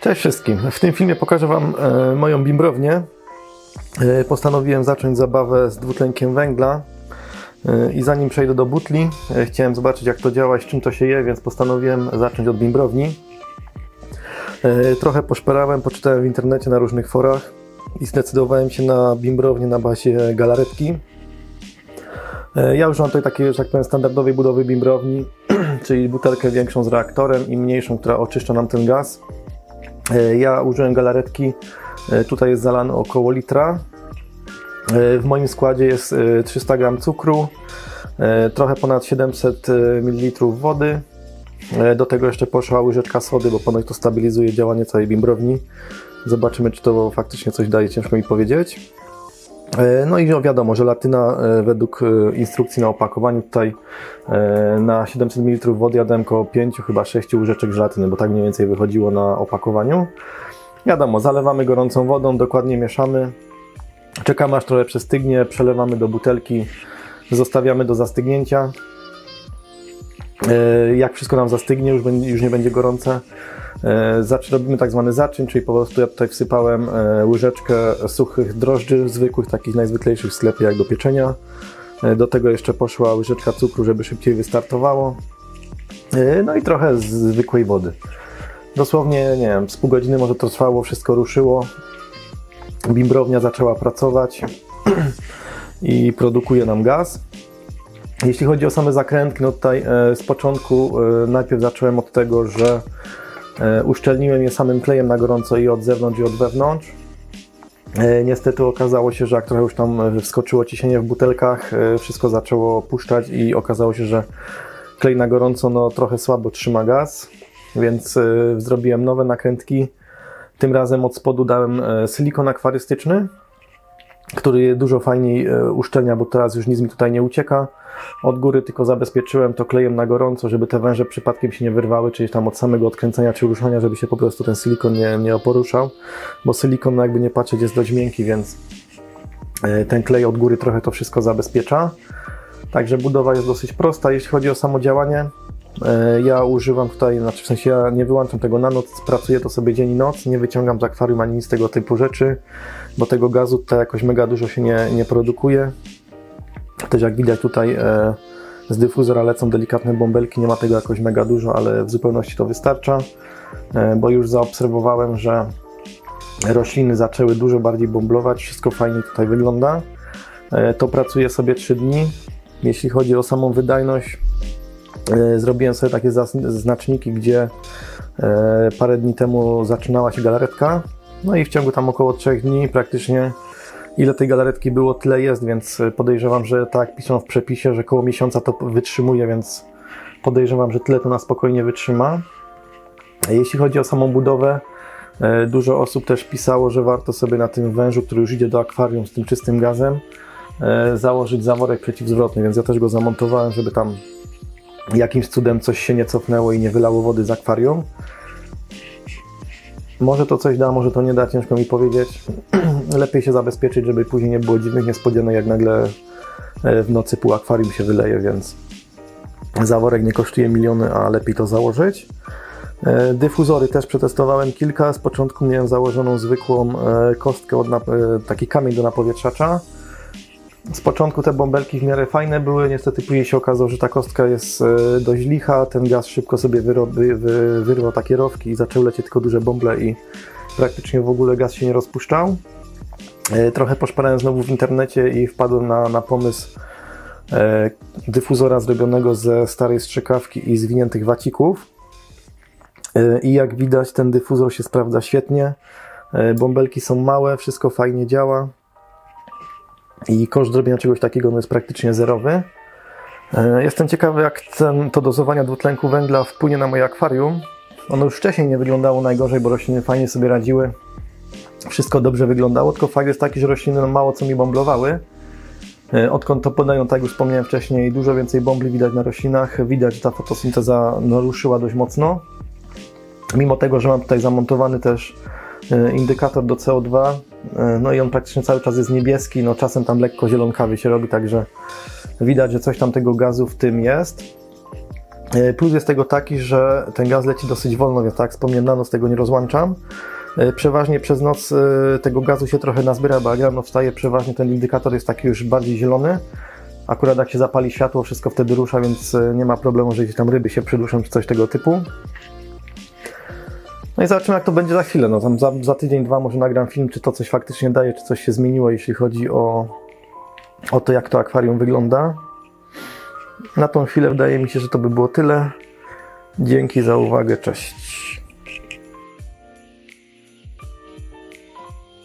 Cześć wszystkim. W tym filmie pokażę Wam e, moją bimbrownię. E, postanowiłem zacząć zabawę z dwutlenkiem węgla. E, I zanim przejdę do butli, e, chciałem zobaczyć jak to działa i z czym to się je, więc postanowiłem zacząć od bimbrowni. E, trochę poszperałem, poczytałem w internecie na różnych forach i zdecydowałem się na bimbrownię na bazie galaretki. E, Ja używam tutaj takiej, że tak powiem, standardowej budowy bimbrowni, czyli butelkę większą z reaktorem i mniejszą, która oczyszcza nam ten gaz. E, Ja użyłem galaretki, e, tutaj jest zalane około litra. E, W moim składzie jest e, 300 g cukru, trochę ponad 700 ml wody. Do tego jeszcze poszła łyżeczka sody, bo ponoć to stabilizuje działanie całej bimbrowni. Zobaczymy, czy to faktycznie coś daje, ciężko mi powiedzieć. E, No i no wiadomo, żelatyna e, według e, instrukcji na opakowaniu tutaj na 700 ml wody ja dałem około 5, chyba 6 łyżeczek żelatyny, bo tak mniej więcej wychodziło na opakowaniu. Wiadomo, zalewamy gorącą wodą, dokładnie mieszamy. Czekamy aż trochę przestygnie, przelewamy do butelki, zostawiamy do zastygnięcia. E, Jak wszystko nam zastygnie, już, będzie, już nie będzie gorące, e, zacz- robimy tak zwany zaczyn, czyli po prostu ja tutaj wsypałem e, łyżeczkę suchych drożdży, zwykłych, takich najzwyklejszych w sklepie jak do pieczenia. Do tego jeszcze poszła łyżeczka cukru, żeby szybciej wystartowało. No i trochę zwykłej wody. Dosłownie, nie wiem, z pół godziny może to trwało, wszystko ruszyło. Bimbrownia zaczęła pracować i produkuje nam gaz. Jeśli chodzi o same zakrętki, no tutaj e, z początku e, najpierw zacząłem od tego, że e, uszczelniłem je samym klejem na gorąco i od zewnątrz i od wewnątrz. Niestety okazało się, że jak trochę już tam wskoczyło ciśnienie w butelkach, wszystko zaczęło puszczać i okazało się, że klej na gorąco no, trochę słabo trzyma gaz, więc zrobiłem nowe nakrętki. Tym razem od spodu dałem silikon akwarystyczny, który dużo fajniej e, uszczelnia, bo teraz już nic mi tutaj nie ucieka. Od góry tylko zabezpieczyłem to klejem na gorąco, żeby te węże przypadkiem się nie wyrwały, czyli tam od samego odkręcenia czy ruszania, żeby się po prostu ten silikon nie, nie oporuszał, bo silikon, no jakby nie patrzeć, jest dość miękki, więc e, ten klej od góry trochę to wszystko zabezpiecza. Także budowa jest dosyć prosta. Jeśli chodzi o samo działanie, ja używam tutaj, znaczy w sensie ja nie wyłączam tego na noc, pracuję to sobie dzień i noc, nie wyciągam z akwarium ani nic tego typu rzeczy, bo tego gazu tutaj jakoś mega dużo się nie, nie produkuje. Też jak widać tutaj e, z dyfuzora lecą delikatne bąbelki, nie ma tego jakoś mega dużo, ale w zupełności to wystarcza, e, bo już zaobserwowałem, że rośliny zaczęły dużo bardziej bąblować, wszystko fajnie tutaj wygląda. E, To pracuje sobie 3 dni. Jeśli chodzi o samą wydajność, e, zrobiłem sobie takie znaczniki, gdzie e, parę dni temu zaczynała się galaretka. No i w ciągu tam około 3 dni praktycznie ile tej galaretki było, tyle jest, więc podejrzewam, że tak piszą w przepisie, że koło miesiąca to wytrzymuje, więc podejrzewam, że tyle to na spokojnie wytrzyma. Jeśli chodzi o samą budowę, e, dużo osób też pisało, że warto sobie na tym wężu, który już idzie do akwarium z tym czystym gazem, e, założyć zaworek przeciwzwrotny, więc ja też go zamontowałem, żeby tam jakimś cudem coś się nie cofnęło i nie wylało wody z akwarium. Może to coś da, może to nie da, ciężko mi powiedzieć. Lepiej się zabezpieczyć, żeby później nie było dziwnych niespodzianek, jak nagle e, w nocy pół akwarium się wyleje, więc zaworek nie kosztuje miliony, a lepiej to założyć. E, Dyfuzory też przetestowałem kilka. Z początku miałem założoną zwykłą e, kostkę, od taki kamień do napowietrzacza. Z początku te bąbelki w miarę fajne były, niestety później się okazało, że ta kostka jest e, dość licha, ten gaz szybko sobie wy- wy- wyrwał takie rowki i zaczęły lecieć tylko duże bąble i praktycznie w ogóle gaz się nie rozpuszczał. E, Trochę poszperałem znowu w internecie i wpadłem na, na pomysł e, dyfuzora zrobionego ze starej strzykawki i zwiniętych wacików. I jak widać ten dyfuzor się sprawdza świetnie. Bąbelki są małe, wszystko fajnie działa i koszt zrobienia czegoś takiego no jest praktycznie zerowy. E, Jestem ciekawy, jak ten, to dozowanie dwutlenku węgla wpłynie na moje akwarium. Ono już wcześniej nie wyglądało najgorzej, bo rośliny fajnie sobie radziły. Wszystko dobrze wyglądało, tylko fakt jest taki, że rośliny mało co mi bąblowały. E, Odkąd to podają, tak już wspomniałem wcześniej, dużo więcej bąbli widać na roślinach. Widać, że ta fotosynteza no, ruszyła dość mocno. Mimo tego, że mam tutaj zamontowany też e, indykator do CO2, e, no i on praktycznie cały czas jest niebieski, no czasem tam lekko zielonkawy się robi, także widać, że coś tam tego gazu w tym jest. E, Plus jest tego taki, że ten gaz leci dosyć wolno, więc tak jak wspomniałem, na noc tego nie rozłączam. E, Przeważnie przez noc e, tego gazu się trochę nazbiera, bo jak rano wstaje, przeważnie ten indykator jest taki już bardziej zielony. Akurat jak się zapali światło, wszystko wtedy rusza, więc e, nie ma problemu, że gdzieś tam ryby się przyduszą czy coś tego typu. No i zobaczymy jak to będzie za chwilę. No, tam za, za tydzień, dwa może nagram film, czy to coś faktycznie daje, czy coś się zmieniło, jeśli chodzi o, o to, jak to akwarium wygląda. Na tą chwilę wydaje mi się, że to by było tyle. Dzięki za uwagę, cześć.